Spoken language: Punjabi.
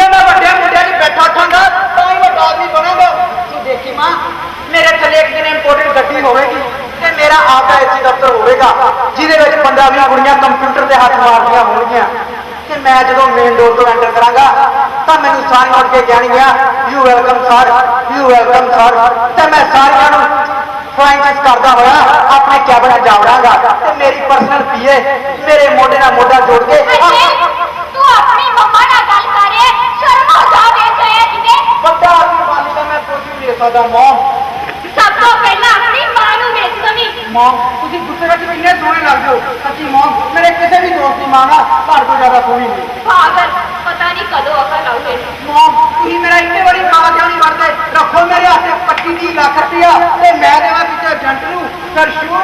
ਜੇ ਮੈਂ ਵੱਡੇ ਮੁੰਡਿਆਂ ਦੀ ਬੈਠਾ ਉਠਾਂਗਾ, ਤਾਂ ਹੀ ਵੱਡਾ ਆਦਮੀ ਬਣਾਂਗਾ ਤੂੰ ਦੇਖੀ ਮਾਂ, ਮੇਰੇ ਥੱਲੇ ਇੱਕ ਦਿਨ ਇੰਪੋਰਟੈਂਟ ਗੱਡੀ ਹੋਵੇਗੀ ਤੇ ਮੇਰਾ ਆਪਦਾ ਐਸੀ ਦਫ਼ਤਰ ਹੋਵੇਗਾ, ਜਿਹਦੇ ਵਿੱਚ 15-20 ਕੁੜੀਆਂ ਕੰਪਿਊਟਰ ਤੇ ਹੱਥ ਮਾਰਦੀਆਂ ਹੋਣਗੀਆਂ। ਕਿ ਮੈਂ ਜਦੋਂ ਮੇਨ ਡੋਰ ਤੋਂ ਐਂਟਰ ਕਰਾਂਗਾ, ਤਾਂ ਮੈਨੂੰ ਸਾਰੀਆਂ ਉੱਠ ਕੇ ਕਹਿਣਗੀਆਂ you welcome sir you welcome sir ਤੇ ਮੈਂ ਸਾਰਿਆਂ ਨੂੰ ਫ੍ਰੈਂਚਸ ਕਰਦਾ ਹੋਇਆ, ਆਪਣੇ ਕੈਬਨ 'ਚ ਜਾਵੜਾਂਗਾ। ਤੇ ਮੇਰੀ ਪਰਸਨਲ ਪੀਏ ਮੇਰੇ ਮੋਢੇ ਨਾਲ ਮੋਢਾ ਜੋੜ ਕੇ ਵੀ ਦੇ ਮੌਮ ਸਭ ਤੋਂ ਪਹਿਲਾਂ ਆਪਣੀ ਮਾਂ ਨੂੰ ਦਵੀਂ ਮੌਮ ਤੁਸੀਂ ਗੁੱਸੇ ਵਿੱਚ ਵੀ ਇੰਨੇ ਸੋਹਣੇ ਲੱਗਦੇ ਹੋ। ਸੱਚੀ ਮੌਮ ਮੇਰੇ ਕਿਸੇ ਵੀ ਦੋਸਤ ਦੀ ਮਾਂ ਨਾ ਘਰ ਤੋਂ ਜ਼ਿਆਦਾ ਸੋਹਣੀ ਨਹੀਂ। ਪਾਗਲ ਪਤਾ ਨਹੀਂ ਕਦੋਂ ਅਕਲ ਆਉਗੇ ਮੌਮ ਤੁਸੀਂ ਮੇਰਾ ਇੰਨੇ ਬੜੀ ਮਾਂ ਕਿਉਂ ਨਹੀਂ ਵਰਦੇ ਰੱਖੋ ਮੇਰੇ ਹੱਥੇ 25 ਲੱਖ ਰੁਪਇਆ ਤੇ ਮੈਂ ਦੇਵਾਂ ਕਿਸੇ ਏਜੰਟ ਨੂੰ। ਫਿਰ ਸ਼ੁਰੂ